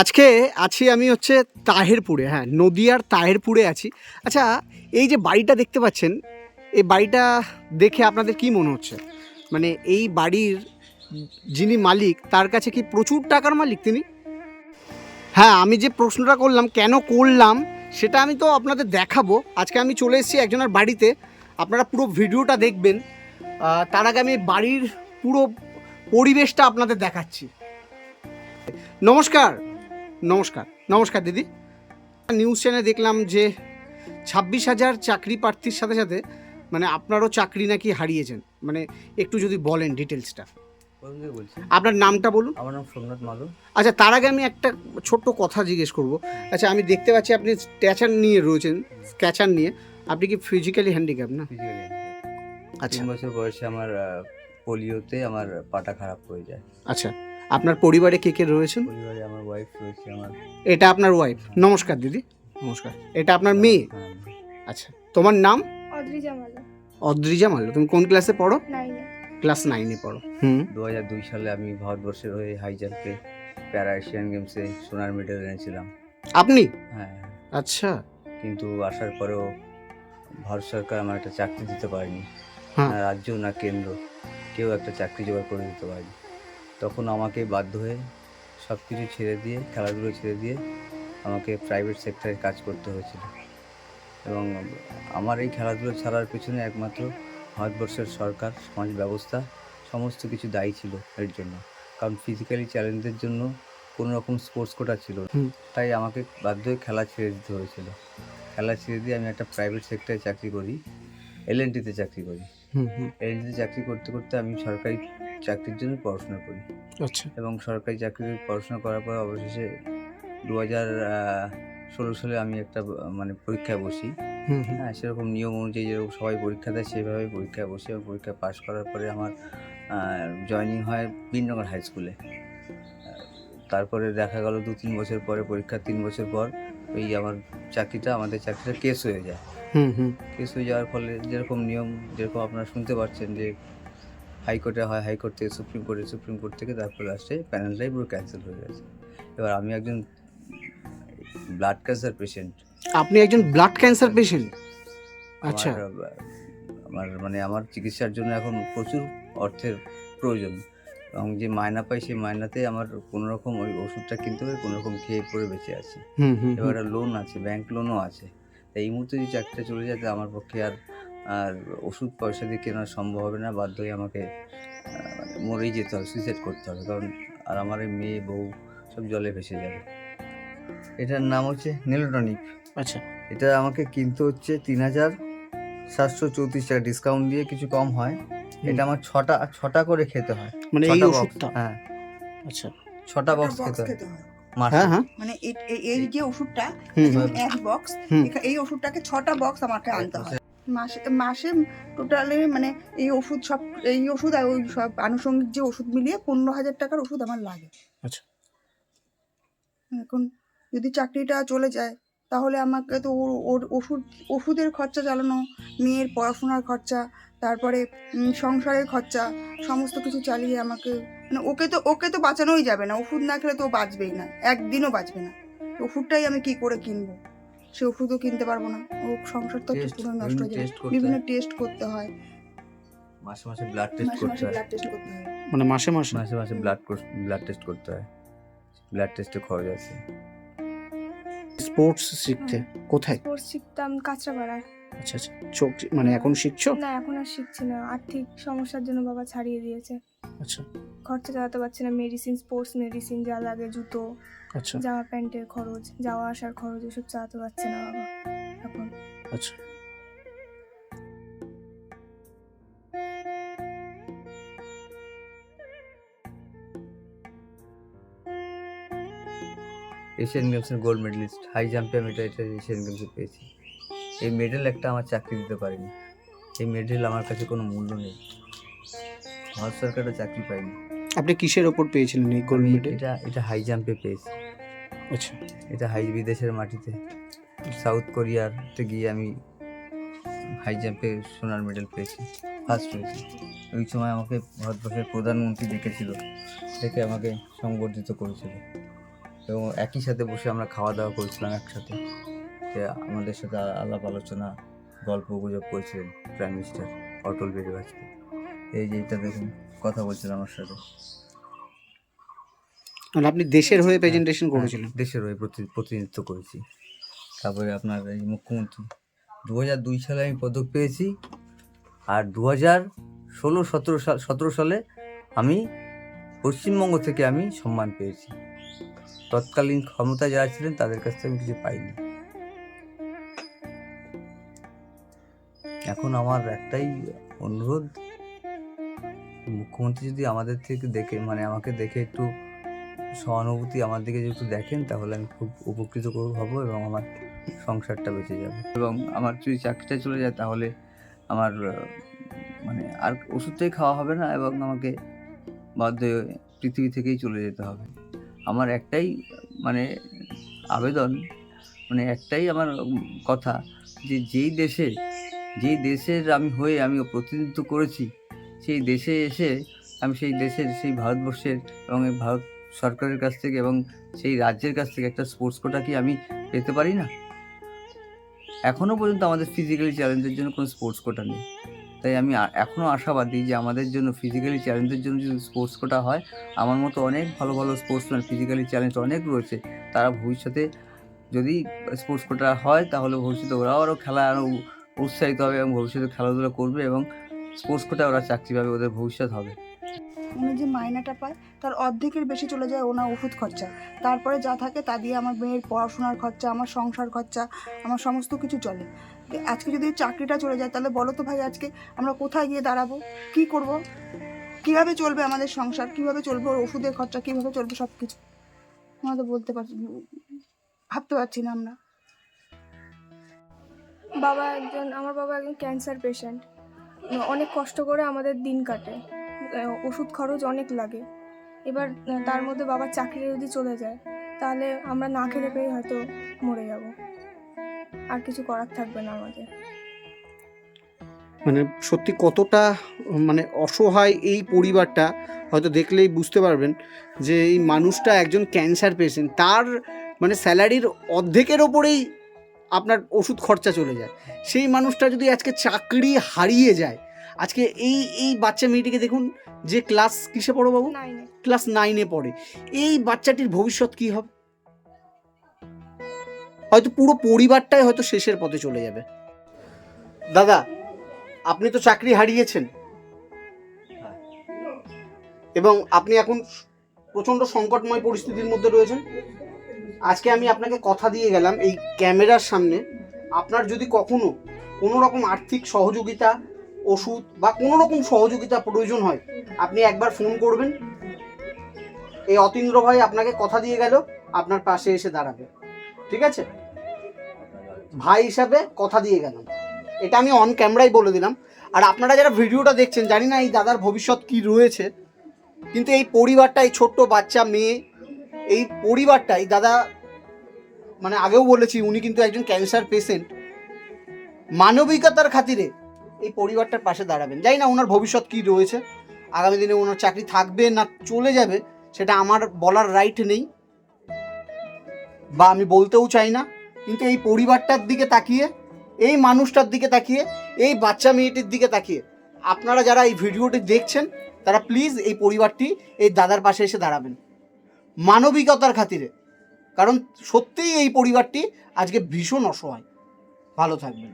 আজকে আছি আমি হচ্ছে তাহেরপুরে হ্যাঁ নদিয়ার তাহেরপুরে আছি। আচ্ছা এই যে বাড়িটা দেখতে পাচ্ছেন, এই বাড়িটা দেখে আপনাদের কি মনে হচ্ছে? মানে এই বাড়ির যিনি মালিক, তার কাছে কি প্রচুর টাকার মালিক তিনি? হ্যাঁ আমি যে প্রশ্নটা করলাম, কেন করলাম, সেটা আমি তো আপনাদের দেখাবো। আজকে আমি চলে এসেছি একজনের বাড়িতে, আপনারা পুরো ভিডিওটা দেখবেন। তার আগে আমি বাড়ির পুরো পরিবেশটা আপনাদের দেখাচ্ছি। নমস্কার! নমস্কার নমস্কার দিদি। নিউজ চ্যানেলে দেখলাম যে ছাব্বিশ হাজার চাকরি প্রার্থীর সাথে সাথে মানে আপনারও চাকরি নাকি হারিয়েছেন। মানে একটু যদি বলেন ডিটেলসটা। আপনার নামটা বলুন। আমার নাম সোমনাথ মাধব আচ্ছা তার আগে আমি একটা ছোট্ট কথা জিজ্ঞেস করব। আচ্ছা আমি দেখতে পাচ্ছি আপনি স্ট্যাচার নিয়ে রয়েছেন স্ক্যাচার নিয়ে। আপনি কি ফিজিক্যালি হ্যান্ডিক্যাপ না? ফিজিক্যালি আচ্ছা। বছর বয়সে আমার পোলিওতে আমার পাটা খারাপ হয়ে যায়। আচ্ছা। আপনার পরিবারে কে কে রয়েছেন? পরিবারে আমার ওয়াইফ রয়েছে আমার এটা আপনার ওয়াইফ নমস্কার দিদি। নমস্কার। এটা আপনার মেয়ে? আচ্ছা তোমার নাম? অদ্রিজা মালা অদ্রিজা মাল্ল তুমি কোন ক্লাসে পড়ো? ক্লাস নাইনে পড়ো। হুম। দু হাজার দুই সালে আমি ভারতবর্ষের হয়ে হাই জাম্পে প্যারা এশিয়ান গেমসে সোনার মেডেল এনেছিলাম। আপনি? হ্যাঁ। আচ্ছা। কিন্তু আসার পরেও ভারত সরকার আমার একটা চাকরি দিতে পারেনি। হ্যাঁ। না রাজ্য না কেন্দ্র। কেউ একটা চাকরি জোগাড় করে দিতে পারেনি। তখন আমাকে বাধ্য হয়ে সব কিছু ছেড়ে দিয়ে খেলাধুলো ছেড়ে দিয়ে আমাকে প্রাইভেট সেক্টরে কাজ করতে হয়েছিল। এবং আমার এই খেলাধুলো ছাড়ার পেছনে একমাত্র ভারতবর্ষের সরকার সমাজ ব্যবস্থা সমস্ত কিছু দায়ী ছিল এর জন্য। কারণ ফিজিক্যালি চ্যালেঞ্জের জন্য কোনো রকম স্পোর্টস কোটা ছিল তাই আমাকে বাধ্য হয়ে খেলা ছেড়ে দিতে হয়েছিল। খেলা ছেড়ে দিয়ে আমি একটা প্রাইভেট সেক্টরে চাকরি করি এল চাকরি করি। এল চাকরি করতে করতে আমি সরকারি চাকরির জন্য পড়াশোনা করি। আচ্ছা। এবং সরকারি চাকরির পড়াশোনা করার পর অবশেষে দু হাজার ষোলো সালে আমি একটা মানে পরীক্ষায় বসি। হ্যাঁ সেরকম নিয়ম অনুযায়ী যেরকম সবাই পরীক্ষা দেয় সেভাবে পরীক্ষায় বসে এবং পরীক্ষা পাশ করার পরে আমার জয়নিং হয় বীরনগর হাই স্কুলে তারপরে দেখা গেল দু তিন বছর পরে পরীক্ষার তিন বছর পর ওই আমার চাকরিটা আমাদের চাকরিটা কেস হয়ে যায়। হুম হুম। কেস হয়ে যাওয়ার ফলে যেরকম নিয়ম যেরকম আপনারা শুনতে পাচ্ছেন যে হাইকোর্টে হয় হাইকোর্ট থেকে সুপ্রিম কোর্টে সুপ্রিম কোর্ট থেকে তারপর লাস্টে প্যানেলটাই পুরো ক্যান্সেল হয়ে গেছে। এবার আমি একজন ব্লাড ক্যান্সার পেশেন্ট আপনি একজন ব্লাড ক্যান্সার পেশেন্ট আচ্ছা। আমার মানে আমার চিকিৎসার জন্য এখন প্রচুর অর্থের প্রয়োজন। এবং যে মায়না পাই সেই মায়নাতে আমার কোনো রকম ওই ওষুধটা কিনতে হবে কোনো রকম খেয়ে পরে বেঁচে আছি। হুম হুম এবার লোন আছে ব্যাংক লোনও আছে। তাই এই মুহূর্তে যদি চাকরিটা চলে যায় আমার পক্ষে আর আর ওষুধ পয়সা দিয়ে কেনা সম্ভব হবে না বাধ্য হয়ে আমাকে মরেই যেতে হবে সুইসাইড করতে হবে। কারণ আর আমার এই মেয়ে বউ সব জলে ভেসে যাবে। এটার নাম হচ্ছে নেলোটনিক। আচ্ছা। এটা আমাকে কিনতে হচ্ছে তিন হাজার সাতশো চৌত্রিশ টাকা ডিসকাউন্ট দিয়ে কিছু কম হয়। এটা আমার ছটা ছটা করে খেতে হয়। মানে এই ওষুধটা? হ্যাঁ। আচ্ছা। ছটা বক্স খেতে হয়। খেতে হয়। হ্যাঁ মানে এই যে ওষুধটা এক বক্স এই ওষুধটাকে ছটা বক্স আমাকে আনতে হয়। মাসে মাসে টোটালি মানে এই ওষুধ সব এই ওষুধ আর ওই সব আনুষঙ্গিক যে ওষুধ মিলিয়ে পনেরো হাজার টাকার ওষুধ আমার লাগে। আচ্ছা। এখন যদি চাকরিটা চলে যায় তাহলে আমাকে তো ওর ওর ওষুধ ওষুধের খরচা চালানো মেয়ের পড়াশোনার খরচা তারপরে সংসারের খরচা সমস্ত কিছু চালিয়ে আমাকে মানে ওকে তো ওকে তো বাঁচানোই যাবে না ওষুধ না খেলে তো বাঁচবেই না একদিনও বাঁচবে না। ওষুধটাই আমি কি করে কিনবো? সে ওষুধও কিনতে পারব না। ও সংসার তো Test, পুরো নষ্ট হয়ে যাবে। বিভিন্ন টেস্ট করতে হয়। মাসে মাসে ব্লাড টেস্ট মাসে করতে মাসে হয়। ব্লাড টেস্ট করতে হয়। মানে মাসে মাসে? মাসে মাসে ব্লাড ব্লাড টেস্ট করতে হয়। ব্লাড টেস্টে খরচ আছে। স্পোর্টস শিখতে? কোথায়? স্পোর্টস শিখতাম কাঁচরাপাড়ায়। আচ্ছা আচ্ছা। চোখ মানে এখন শিখছো? না এখন আর শিখছি না। আর্থিক সমস্যার জন্য বাবা ছাড়িয়ে দিয়েছে। আচ্ছা। খরচা চালাতে পারছি না মেডিসিন স্পোর্টস মেডিসিন যা লাগে জুতো আচ্ছা। জামা প্যান্টের খরচ যাওয়া আসার খরচ এসব চালাতে পারছে না বাবা এখন। আচ্ছা। এশিয়ান গেমসের গোল্ড মেডেলিস্ট হাই জাম্পে আমি এটা এটা এশিয়ান গেমসে পেয়েছি। এই মেডেল একটা আমার চাকরি দিতে পারেনি। এই মেডেল আমার কাছে কোনো মূল্য নেই। ভারত সরকারও চাকরি পাইনি আপনি কিসের ওপর পেয়েছিলেন এই গোল্ড মেডেল এটা এটা হাই জাম্পে পেয়েছি। আচ্ছা। এটা হাই বিদেশের মাটিতে। সাউথ কোরিয়াতে গিয়ে আমি হাই জাম্পে সোনার মেডেল পেয়েছি। ফার্স্ট হয়েছি। ওই সময় আমাকে ভারতবর্ষের প্রধানমন্ত্রী ডেকেছিল। ডেকে আমাকে সংবর্ধিত করেছিল। এবং একই সাথে বসে আমরা খাওয়া দাওয়া করেছিলাম একসাথে। যে আমাদের সাথে আলাপ আলোচনা গল্প গুজব করেছিলেন প্রাইম মিনিস্টার অটল বিহারী বাজপেয়ী। এই যে এটা দেখুন কথা বলছিলেন আমার সাথে। মানে আপনি দেশের হয়ে প্রেজেন্টেশন করেছিলেন হ্যাঁ, দেশের হয়ে প্রতি- প্রতিনিধিত্ব করেছি। তারপরে আপনার এই মুখ্যমন্ত্রী দু হাজার দুই সালে আমি পদক পেয়েছি আর দু হাজার ষোলো সতেরো সাল সতেরো সালে আমি পশ্চিমবঙ্গ থেকে আমি সম্মান পেয়েছি। তৎকালীন ক্ষমতা যারা ছিলেন তাদের কাছ থেকে আমি কিছু পাইনি। এখন আমার একটাই অনুরোধ মুখ্যমন্ত্রী যদি আমাদের থেকে দেখে মানে আমাকে দেখে একটু সহানুভূতি আমার দিকে যদি একটু দেখেন, তাহলে আমি খুব উপকৃত হব এবং আমার সংসারটা বেঁচে যাবে। এবং আমার যদি চাকরিটা চলে যায়, তাহলে আমার মানে আর ওষুধটাই খাওয়া হবে না এবং আমাকে বাধ্য পৃথিবী থেকেই চলে যেতে হবে। আমার একটাই মানে আবেদন মানে একটাই আমার কথা যে যেই দেশে, যেই দেশের আমি হয়ে আমি প্রতিনিধিত্ব করেছি সেই দেশে এসে আমি সেই দেশের, সেই ভারতবর্ষের এবং এই ভারত সরকারের কাছ থেকে এবং সেই রাজ্যের কাছ থেকে একটা স্পোর্টস কোটা কি আমি পেতে পারি না? এখনও পর্যন্ত আমাদের ফিজিক্যালি চ্যালেঞ্জের জন্য কোনো স্পোর্টস কোটা নেই। তাই আমি এখনও আশাবাদী যে আমাদের জন্য ফিজিক্যালি চ্যালেঞ্জের জন্য যদি স্পোর্টস কোটা হয়, আমার মতো অনেক ভালো ভালো স্পোর্টসম্যান ফিজিক্যালি চ্যালেঞ্জ অনেক রয়েছে। তারা ভবিষ্যতে যদি স্পোর্টস কোটা হয়, তাহলে ভবিষ্যতে ওরাও আরও খেলা আরও উৎসাহিত হবে এবং ভবিষ্যতে খেলাধুলা করবে এবং স্পোর্টস কোটায় ওরা চাকরি পাবে ওদের ভবিষ্যৎ হবে। উনি যে মাইনাটা পায় তার অর্ধেকের বেশি চলে যায় ওনার ওষুধ খরচা। তারপরে যা থাকে তা দিয়ে আমার মেয়ের পড়াশোনার খরচা আমার সংসার খরচা আমার সমস্ত কিছু চলে। আজকে যদি চাকরিটা চলে যায় তাহলে বলো তো ভাই আজকে আমরা কোথায় গিয়ে দাঁড়াবো? কি করব? কীভাবে চলবে আমাদের সংসার? কীভাবে চলবে ওর ওষুধের খরচা? কীভাবে চলবে সব কিছু আমরা তো বলতে পারছি ভাবতে পারছি না আমরা। বাবা একজন আমার বাবা একজন ক্যান্সার পেশেন্ট অনেক কষ্ট করে আমাদের দিন কাটে। ওষুধ খরচ অনেক লাগে। এবার তার মধ্যে বাবার চাকরি যদি চলে যায়, তাহলে আমরা না খেলে পেয়ে হয়তো মরে যাব। আর কিছু করার থাকবে না আমাদের। মানে সত্যি কতটা মানে অসহায় এই পরিবারটা, হয়তো দেখলেই বুঝতে পারবেন যে এই মানুষটা একজন ক্যান্সার পেশেন্ট তার মানে স্যালারির অর্ধেকের ওপরেই আপনার ওষুধ খরচা চলে যায়। সেই মানুষটা যদি আজকে চাকরি হারিয়ে যায় আজকে এই এই বাচ্চা মেয়েটিকে দেখুন যে ক্লাস কিসে পড়ো বাবু? ক্লাস নাইনে পড়ে। এই বাচ্চাটির ভবিষ্যৎ কি হবে? হয়তো পুরো পরিবারটাই হয়তো শেষের পথে চলে যাবে। দাদা আপনি তো চাকরি হারিয়েছেন। এবং আপনি এখন প্রচণ্ড সংকটময় পরিস্থিতির মধ্যে রয়েছেন। আজকে আমি আপনাকে কথা দিয়ে গেলাম এই ক্যামেরার সামনে। আপনার যদি কখনো কোনো রকম আর্থিক সহযোগিতা, ওষুধ বা কোনো রকম সহযোগিতা প্রয়োজন হয়, আপনি একবার ফোন করবেন। এই অতীন্দ্র ভাই আপনাকে কথা দিয়ে গেল, আপনার পাশে এসে দাঁড়াবে। ঠিক আছে? ভাই হিসাবে কথা দিয়ে গেলাম। এটা আমি অন ক্যামেরায় বলে দিলাম। আর আপনারা যারা ভিডিওটা দেখছেন, জানি না এই দাদার ভবিষ্যৎ কি রয়েছে, কিন্তু এই পরিবারটা, এই ছোট্ট বাচ্চা মেয়ে, এই পরিবারটাই দাদা মানে আগেও বলেছি, উনি কিন্তু একজন ক্যান্সার পেশেন্ট মানবিকতার খাতিরে এই পরিবারটার পাশে দাঁড়াবেন। জানি না ওনার ভবিষ্যৎ কি রয়েছে, আগামী দিনে ওনার চাকরি থাকবে না চলে যাবে, সেটা আমার বলার রাইট নেই, বা আমি বলতেও চাই না। কিন্তু এই পরিবারটার দিকে তাকিয়ে, এই মানুষটার দিকে তাকিয়ে, এই বাচ্চা মেয়েটির দিকে তাকিয়ে, আপনারা যারা এই ভিডিওটি দেখছেন, তারা প্লিজ এই পরিবারটি, এই দাদার পাশে এসে দাঁড়াবেন। মানবিকতার খাতিরে। কারণ সত্যিই এই পরিবারটি আজকে ভীষণ অসহায়। ভালো থাকবেন।